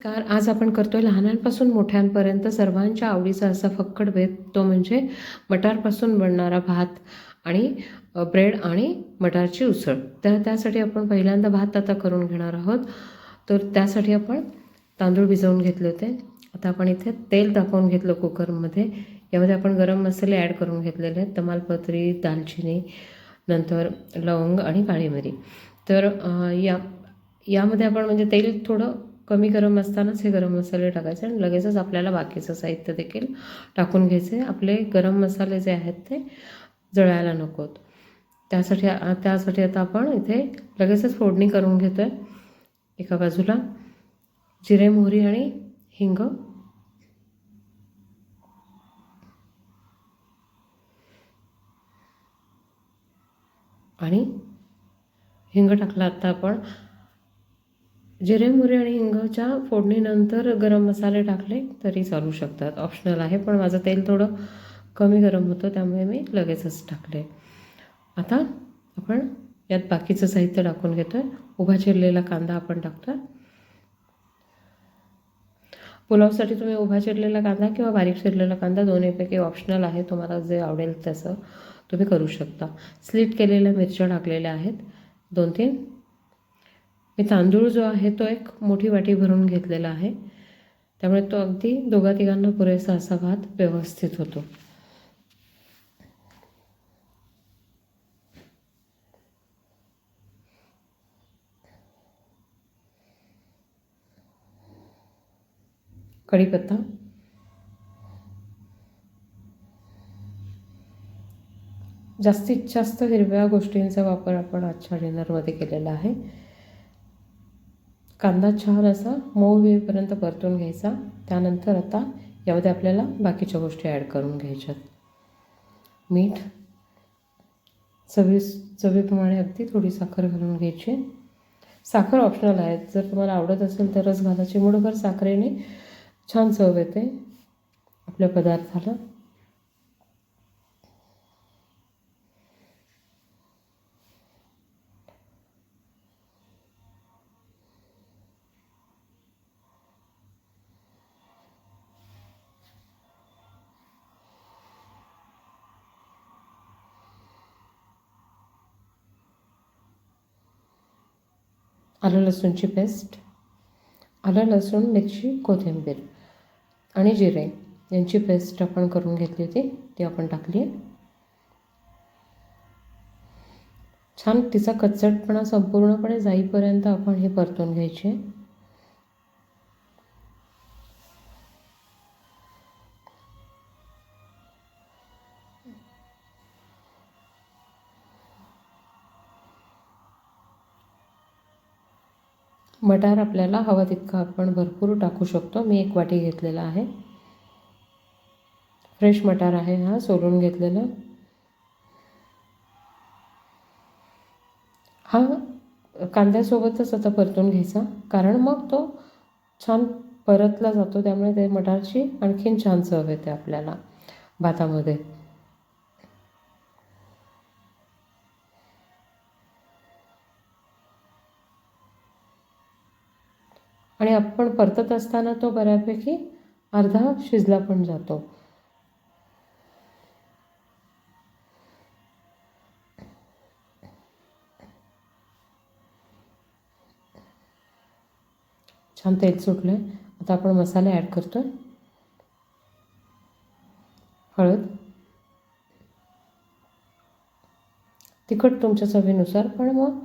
Car आज आपण करतोय लहानांपासून मोठ्यांपर्यंत सर्वांच्या आवडीचा असा फक्कड भेद तो म्हणजे मटारपासून बनणारा भात आणि ब्रेड आणि मटारची उसळ. तर त्यासाठी आपण पहिल्यांदा भात आता करून घेणार आहोत. तर त्यासाठी आपण तांदूळ भिजवून घेतले होते. आता आपण इथे तेल तापवून घेतलं कुकरमध्ये. यामध्ये आपण गरम मसाले ॲड करून घेतलेले आहेत. तमालपत्री दालचिनी नंतर लवंग आणि काळी मिरी. तर या यामध्ये आपण म्हणजे तेल थोडं कमी गरम असतानाच हे गरम मसाले टाकायचे आणि लगेचच आपल्याला बाकीचं साहित्य देखील टाकून घ्यायचे. आपले गरम मसाले जे आहेत ते जळायला नकोत. त्यासाठी त्यासाठी आता आपण इथे लगेचच फोडणी करून घेतो आहे एका बाजूला जिरे मोहरी आणि हिंग. आणि हिंग टाकला आता आपण जिरे मोहरी आणि हिंगाच्या फोडणीनंतर गरम मसाले टाकले तरी चालू शकतात. ऑप्शनल आहे पण माझं तेल थोडं कमी गरम होतं त्यामुळे मी लगेचच टाकले. आता आपण यात बाकीचं साहित्य टाकून घेतो आहे उभा चिरलेला कांदा आपण टाकतो आहे पुलावसाठी तुम्ही उभा चिरलेला कांदा किंवा बारीक चिरलेला कांदा दोन्हीपैकी ऑप्शनल आहे तुम्हाला जे आवडेल तसं तुम्ही करू शकता. स्लीट केलेल्या मिरच्या टाकलेल्या आहेत. दोन तीन. मी तांदूळ जो आहे तो एक मोठी वाटी भरून घेतलेला आहे. त्यामुळे तो अगदी दोघा तिघांना पुरेसा असा भात व्यवस्थित होतो. कढीपत्ता. जास्तीत जास्त हिरव्या गोष्टींचा वापर आपण आजच्या डिनरमध्ये केलेला आहे. कांदा छान असा मऊ होईपर्यंत परतून घ्यायचा. त्यानंतर आता यामध्ये आपल्याला बाकीच्या गोष्टी ॲड करून घ्यायच्यात. मीठ चवी चवीप्रमाणे अगदी थोडी साखर घालून घ्यायची. साखर ऑप्शनल आहे. जर तुम्हाला आवडत असेल तरच घालायची मुठभर साखरेने छान चव येते आपल्या पदार्थाला. आलं लसूणची पेस्ट आलं लसूण मिरची कोथिंबीर आणि जिरे. यांची पेस्ट आपण करून घेतली होती ती आपण टाकली आहे. छान तिचा कच्चटपणा संपूर्णपणे जाईपर्यंत आपण हे परतून घ्यायचे. मटार आपल्याला हवा तितका आपण भरपूर टाकू शकतो. मी एक वाटी घेतलेला आहे. फ्रेश मटार आहे हा सोलून घेतलेला. हा कांद्यासोबतच आता परतून घ्यायचा. कारण मग तो छान परतला जातो. त्यामुळे ते मटारची आणखीन छान चव येते आपल्याला भातामध्ये. आणि आपण परतत असताना तो बऱ्यापैकी अर्धा शिजला पण जातो. छान तेल सुटलं. आहे आता आपण मसाले ॲड करतो आहे हळद. तिखट तुमच्या चवीनुसार पण मग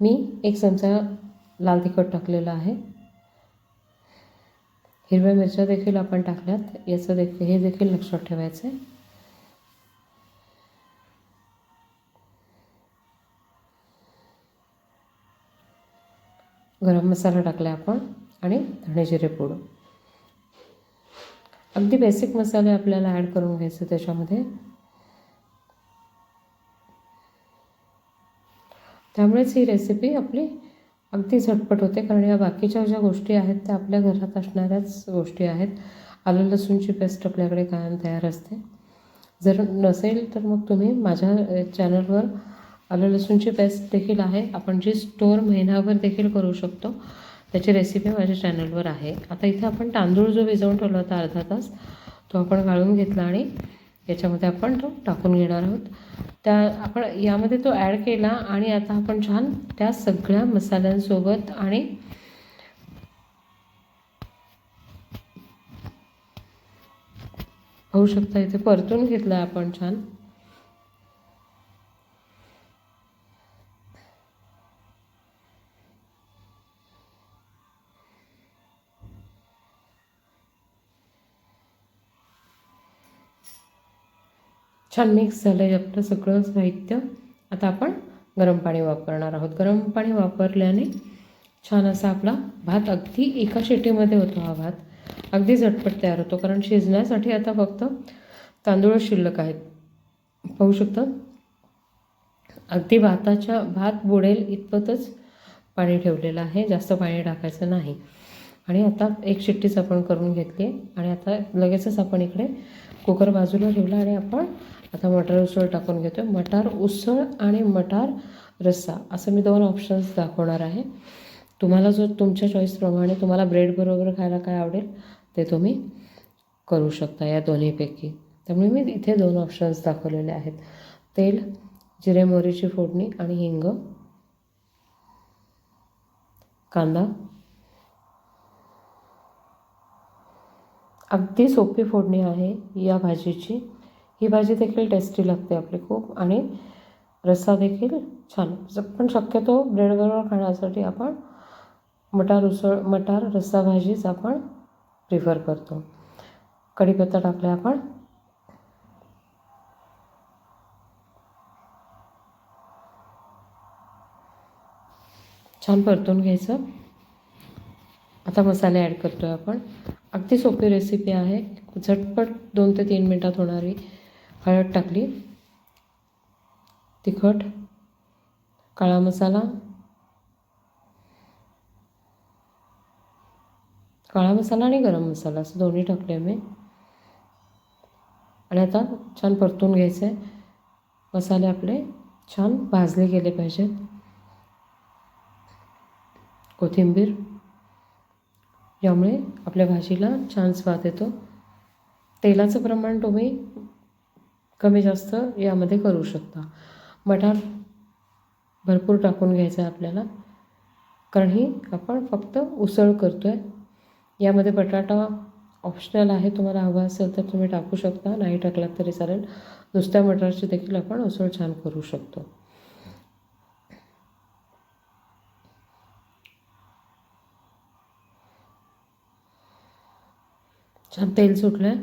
मी एक चमचा लाल तिखट टाकलेलं आहे. हिरव्या मिरच्या देखील आपण टाकल्यात. याचं देखील हे देखील लक्षात ठेवायचं आहे गरम मसाला टाकला आपण आणि धणे जिरे पूड अगदी बेसिक मसाले आपल्याला ॲड करून घ्यायचे त्याच्यामध्ये. त्यामुळेच ही रेसिपी आपली अगदी झटपट होते कारण या बाकीच्या ज्या गोष्टी आहेत त्या आपल्या घरात असणाऱ्याच गोष्टी आहेत. आलं लसूणची पेस्ट आपल्याकडे कायम तयार असते. जर नसेल तर मग तुम्ही माझ्या चॅनलवर आलं लसूणची पेस्ट देखील आहे. आपण जी स्टोअर महिनाभर देखील करू शकतो त्याची रेसिपी माझ्या चॅनलवर आहे. आता इथे आपण तांदूळ जो भिजवून ठेवला होता अर्धा तास तो आपण गाळून घेतला आणि याच्यामध्ये आपण तो टाकून घेणार आहोत. त्या आपण यामध्ये तो ॲड केला आणि आता आपण छान त्या सगळ्या मसाल्यांसोबत आणि पाहू शकता इथे परतून घेतला आपण छान. छान मिक्स झालं आहे आपलं सगळं साहित्य. आता आपण गरम पाणी वापरणार आहोत. गरम पाणी वापरल्याने छान असा आपला भात अगदी एका शिट्टीमध्ये होतो हा भात. अगदी झटपट तयार होतो. कारण शिजण्यासाठी आता फक्त तांदूळच शिल्लक आहेत. पाहू शकता? अगदी भाताच्या भात बुडेल इतपतच पाणी ठेवलेलं आहे. जास्त पाणी टाकायचं नाही. आणि आता एक शिट्टीच आपण करून घेतली आहे. आणि आता लगेचच आपण इकडे कुकर बाजूला ठेवला आणि आपण आता मटार उसळ टाकून घेतो मटार उसळ आणि मटार रस्सा असं मी दोन ऑप्शन्स दाखवणार आहे. तुम्हाला जो तुमच्या चॉईसप्रमाणे तुम्हाला ब्रेडबरोबर खायला काय आवडेल ते तुम्ही करू शकता या दोन्हीपैकी. त्यामुळे मी इथे दोन ऑप्शन्स दाखवलेले आहेत. तेल जिरे मोहरीची फोडणी आणि हिंग. कांदा. अगदी सोपी फोडणी आहे या भाजीची. ही भाजी देखील टेस्टी लागते आपली खूप आणि रस्सा देखील छान. पण शक्यतो ब्रेडबरोबर खाण्यासाठी आपण मटार उसळ मटार रस्सा भाजीच आपण प्रिफर करतो. कढीपत्ता टाकला आपण. छान परतून घ्यायचं. आता मसाले ॲड करतो आहे आपण. अगदी सोपी रेसिपी आहे. झटपट दोन ते तीन मिनटात होणारी हळद टाकली. तिखट काळा मसाला. काळा मसाला आणि गरम मसाला असं दोन्ही टाकले मी आणि आता छान परतून घ्यायचं. आहे मसाले आपले छान भाजले गेले पाहिजेत. कोथिंबीर. यामुळे आपल्या भाजीला छान स्वाद येतो. तेलाचं प्रमाण तुम्ही कमी जास्त यामध्ये करू शकता. मटार भरपूर टाकून घ्यायचं आहे आपल्याला. कारण ही आपण फक्त उसळ करतो आहे यामध्ये बटाटा ऑप्शनल आहे तुम्हाला हवा असेल तर तुम्ही टाकू शकता. नाही टाकलात तरी चालेल. नुसत्या मटारची देखील आपण उसळ छान करू शकतो. छान तेल सुटलं आहे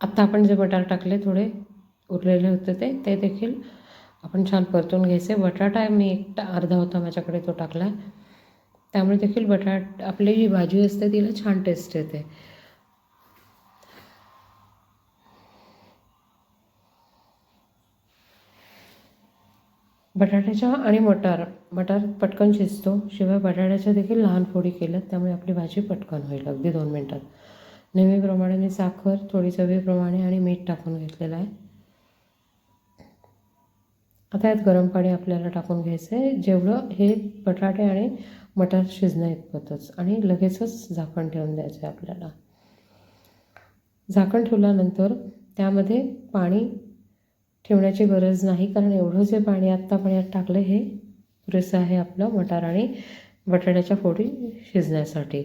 आत्ता आपण जे बटाटा टाकले थोडे उरलेले होते ते ते देखील आपण छान परतून घ्यायचे. बटाटा मी एकटा अर्धा होता माझ्याकडे तो टाकला त्यामुळे देखील बटाट आपली जी भाजी असते तिला छान टेस्ट येते. बटाट्याच्या आणि मटार मटार पटकन शिजतो. शिवाय बटाट्याच्या देखील लहान फोडी केल्यात त्यामुळे आपली भाजी पटकन होईल अगदी दोन मिनटात. नेहमीप्रमाणे मी साखर थोडी चवीप्रमाणे आणि मीठ टाकून घेतलेलं आहे. आता यात गरम पाणी आपल्याला टाकून घ्यायचं आहे जेवढं हे बटाटे आणि मटार शिजणं इतपतच आणि लगेचच झाकण ठेवून द्यायचं आहे आपल्याला. झाकण ठेवल्यानंतर त्यामध्ये पाणी ठेवण्याची गरज नाही. कारण एवढं जे पाणी आत्ता पाण्यात टाकलं हे पुरेसं आहे आपलं मटार आणि बटाट्याच्या फोडी शिजण्यासाठी.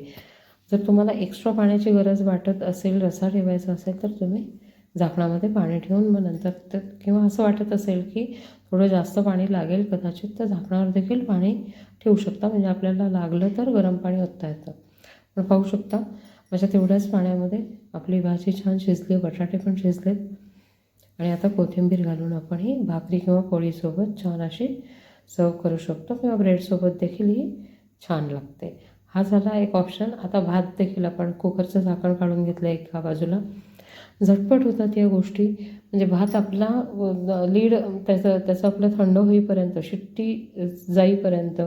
जर तुम्हाला एक्स्ट्रा पाण्याची गरज वाटत असेल रसा ठेवायचा असेल तर तुम्ही झाकणामध्ये पाणी ठेवून मग नंतर तर किंवा असं वाटत असेल की थोडं जास्त पाणी लागेल कदाचित तर झाकणावर देखील पाणी ठेवू शकता. म्हणजे आपल्याला लागलं तर गरम पाणी ओतता येतं. पण पाहू शकता माझ्या तेवढ्याच पाण्यामध्ये आपली भाजी छान शिजली बटाटे पण शिजलेत. आणि आता कोथिंबीर घालून आपण ही भाकरी किंवा पोळीसोबत छान अशी सर्व करू शकतो किंवा ब्रेडसोबत देखील ही छान लागते. हा झाला एक ऑप्शन आता भात देखील आपण कुकरचं झाकण काढून घेतलं एका बाजूला. झटपट होतात या गोष्टी. म्हणजे भात आपला लीड त्याचं त्याचं आपलं थंड होईपर्यंत शिट्टी जाईपर्यंत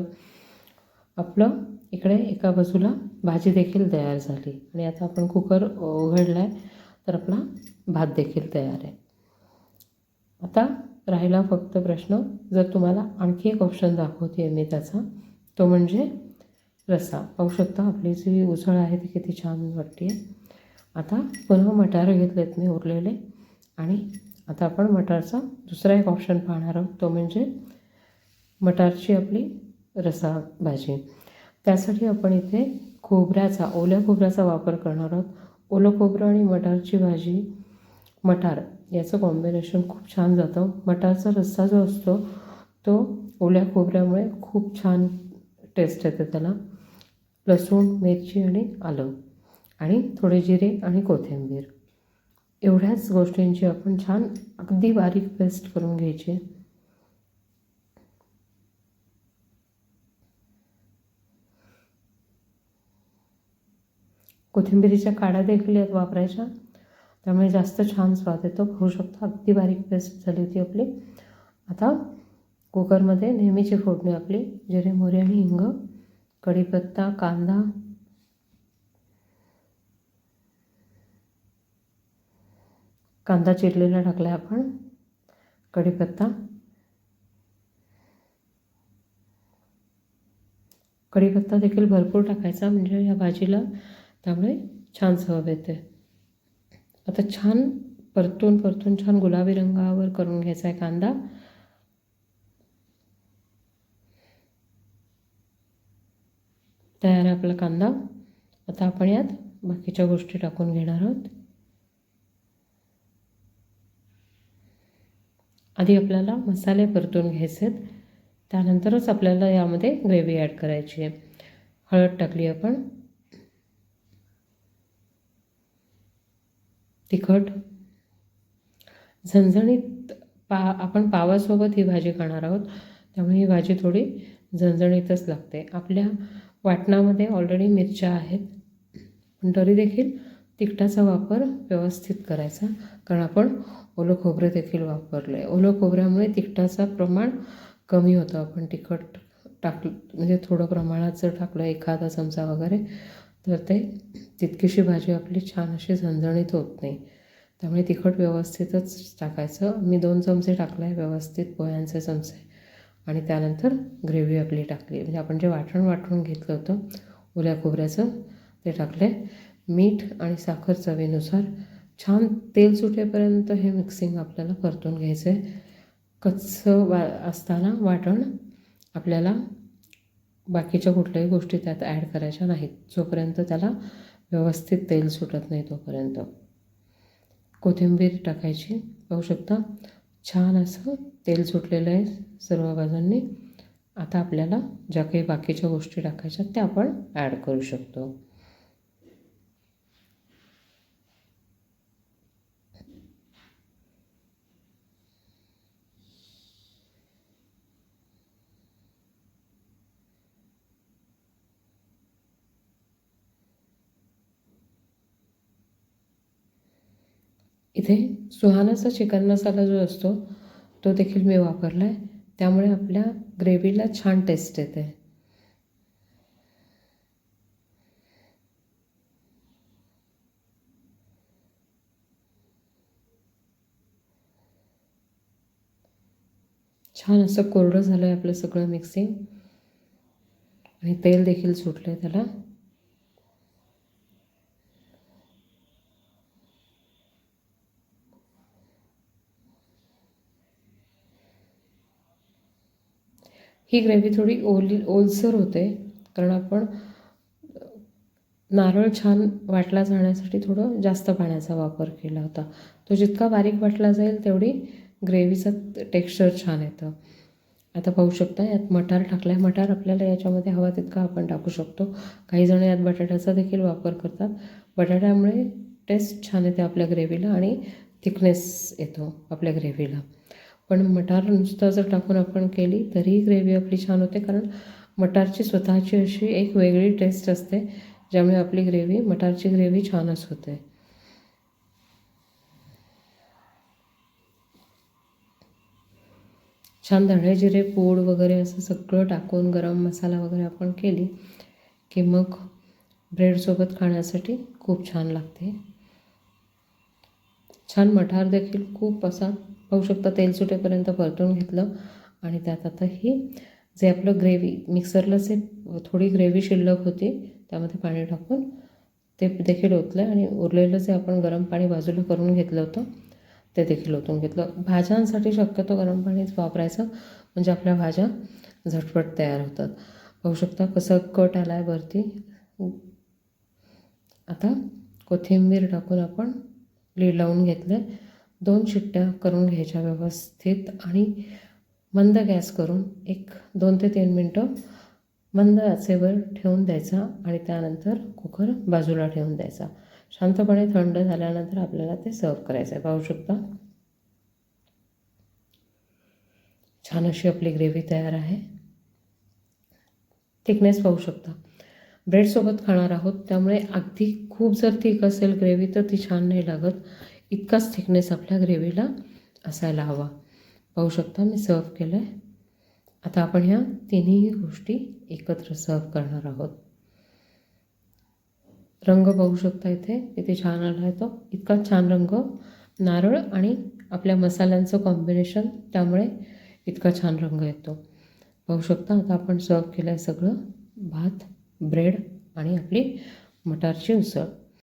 आपलं इकडे एका बाजूला भाजी देखील तयार झाली. आणि आता आपण कुकर उघडला आहे तर आपला भात देखील तयार आहे. आता राहिला फक्त प्रश्न जर तुम्हाला आणखी एक ऑप्शन दाखवते आहे मी त्याचा तो म्हणजे रस्सा पाहू शकता आपली जी उसळ आहे ती किती छान वाटते. आहे आता पुन्हा मटार घेतलेत मी उरलेले. आणि आता आपण मटारचा दुसरा एक ऑप्शन पाहणार आहोत तो म्हणजे मटारची आपली रसा भाजी. त्यासाठी आपण इथे खोबऱ्याचा ओल्या खोबऱ्याचा वापर करणार आहोत. ओलं खोबरं आणि मटारची भाजी मटार याचं कॉम्बिनेशन खूप छान जातं. मटारचा रस्सा जो असतो तो ओल्या खोबऱ्यामुळे खूप छान टेस्ट येते त्याला. लसूण मिरची आणि आलं. आणि थोडे जिरे आणि कोथिंबीर. एवढ्याच गोष्टींची आपण छान अगदी बारीक पेस्ट करून घ्यायची. कोथिंबिरीच्या काड्या देखील यात वापरायच्या. त्यामुळे जास्त छान स्वाद येतो. होऊ शकतो. अगदी बारीक पेस्ट झाली होती आपली. आता कुकरमध्ये नेहमीची फोडणी आपली. जिरे मोहरी आणि हिंग कढीपत्ता कांदा. कांदा चिरलेला टाकला आपण. कढीपत्ता. कढीपत्ता देखील भरपूर टाकायचा म्हणजे या भाजीला त्यामुळे छान चव येते. आता छान परतून परतून छान गुलाबी रंगावर करून घ्यायचा आहे कांदा. तयार आहे आपला कांदा. आता आपण यात बाकीच्या गोष्टी टाकून घेणार आहोत. आधी आपल्याला मसाले परतून घ्यायचे आहेत. त्यानंतरच आपल्याला यामध्ये ग्रेव्ही ॲड करायची आहे. हळद टाकली आपण. तिखट. झणझणीत पा आपण पावासोबत ही भाजी खाणार आहोत. त्यामुळे ही भाजी थोडी झणझणीतच लागते. आपल्या वाटणामध्ये ऑलरेडी मिरच्या आहेत. पण तरी देखील तिखटाचा वापर व्यवस्थित करायचा. कारण आपण ओलं खोबरं देखील वापरलं आहे ओलं खोबऱ्यामुळे तिखटाचं प्रमाण कमी होतं. आपण तिखट टाकलं म्हणजे थोडं प्रमाणात जर टाकलं एखादा चमचा वगैरे तर ते तितकीशी भाजी आपली छान अशी झणझणीत होत नाही. त्यामुळे तिखट व्यवस्थितच टाकायचं. मी दोन चमचे टाकलं आहे व्यवस्थित पोह्यांचे चमचे. आणि त्यानंतर ग्रेव्ही आपली टाकली. म्हणजे आपण जे वाटण वाटून घेतलं होतं ओल्या खोबऱ्याचं ते टाकले. मीठ आणि साखर चवीनुसार छान तेल सुटेपर्यंत हे मिक्सिंग आपल्याला परतून घ्यायचं आहे कच्चं वा असताना वाटण आपल्याला बाकीच्या कुठल्याही गोष्टी त्यात ॲड करायच्या नाहीत. जोपर्यंत त्याला व्यवस्थित तेल सुटत नाही तोपर्यंत. कोथिंबीर टाकायची पाहू शकता? छान असं तेल सुटलेलं आहे सर्व बाजूंनी. आता आपल्याला ज्या काही बाकीच्या गोष्टी टाकायच्या त्या आपण ॲड करू शकतो. इथे सुहानाचा चिकन मसाला जो असतो तो देखील मी वापरला आहे त्यामुळे आपल्या ग्रेव्हीला छान टेस्ट येते. छान असं कोरडं झालं आहे आपलं सगळं मिक्सिंग आणि तेल देखील सुटलं आहे त्याला. ही ग्रेव्ही थोडी ओली ओलसर होते कारण आपण नारळ छान वाटला जाण्यासाठी थोडं जास्त पाण्याचा वापर केला होता. तो जितका बारीक वाटला जाईल तेवढी ग्रेव्हीचं टेक्स्चर छान येतं. आता पाहू शकता यात मटार टाकला आहे मटार आपल्याला याच्यामध्ये हवा तितका आपण टाकू शकतो. काही जण यात बटाट्याचा देखील वापर करतात. बटाट्यामुळे टेस्ट छान येते आपल्या ग्रेव्हीला आणि थिकनेस येतो आपल्या ग्रेव्हीला. पण मटार नुसता जर टाकून आपण केली तरीही ग्रेव्ही आपली छान होते. कारण मटारची स्वतःची अशी एक वेगळी टेस्ट असते ज्यामुळे आपली ग्रेव्ही मटारची ग्रेव्ही छानच होते. छान धणे जिरे पूड वगैरे असं सगळं टाकून गरम मसाला वगैरे आपण केली की मग ब्रेडसोबत खाण्यासाठी खूप छान लागते. छान मठार देखील खूप असा पाहू शकता तेल सुटेपर्यंत परतून घेतलं. आणि त्यात आता ही जे आपलं ग्रेव्ही मिक्सरला जे थोडी ग्रेव्ही शिल्लक होती त्यामध्ये पाणी टाकून ते देखील ओतलं आणि उरलेलं जे आपण गरम पाणी बाजूला करून घेतलं होतं ते देखील ओतून घेतलं. भाज्यांसाठी शक्यतो गरम पाणीच वापरायचं म्हणजे आपल्या भाज्या झटपट तयार होतात. पाहू शकता कसं कट आला आहे वरती. आता कोथिंबीर टाकून आपण लीड लावून घेतलं आहे दोन शिट्ट्या करून घ्यायच्या व्यवस्थित आणि मंद गॅस करून एक दोन ते तीन मिनटं मंद आचेवर ठेवून द्यायचा आणि त्यानंतर कुकर बाजूला ठेवून द्यायचा. शांतपणे थंड झाल्यानंतर आपल्याला ते सर्व करायचं आहे. पाहू शकता? छान अशी आपली ग्रेव्ही तयार आहे. थिकनेस पाहू शकता. ब्रेडसोबत खाणार आहोत त्यामुळे अगदी खूप जर थिक असेल ग्रेव्ही तर ती छान नाही लागत. इतकाच थिकनेस आपल्या ग्रेव्हीला असायला हवा. पाहू शकता मी सर्व केलं आहे आता आपण ह्या तिन्ही गोष्टी एकत्र सर्व करणार आहोत. रंग पाहू शकता इथे किती छान आला आहे तो. इतका छान रंग नारळ आणि आपल्या मसाल्यांचं कॉम्बिनेशन त्यामुळे इतका छान रंग येतो. पाहू शकता आता आपण सर्व केलं आहे सगळं. भात ब्रेड आणि आपली मटारची उसळ.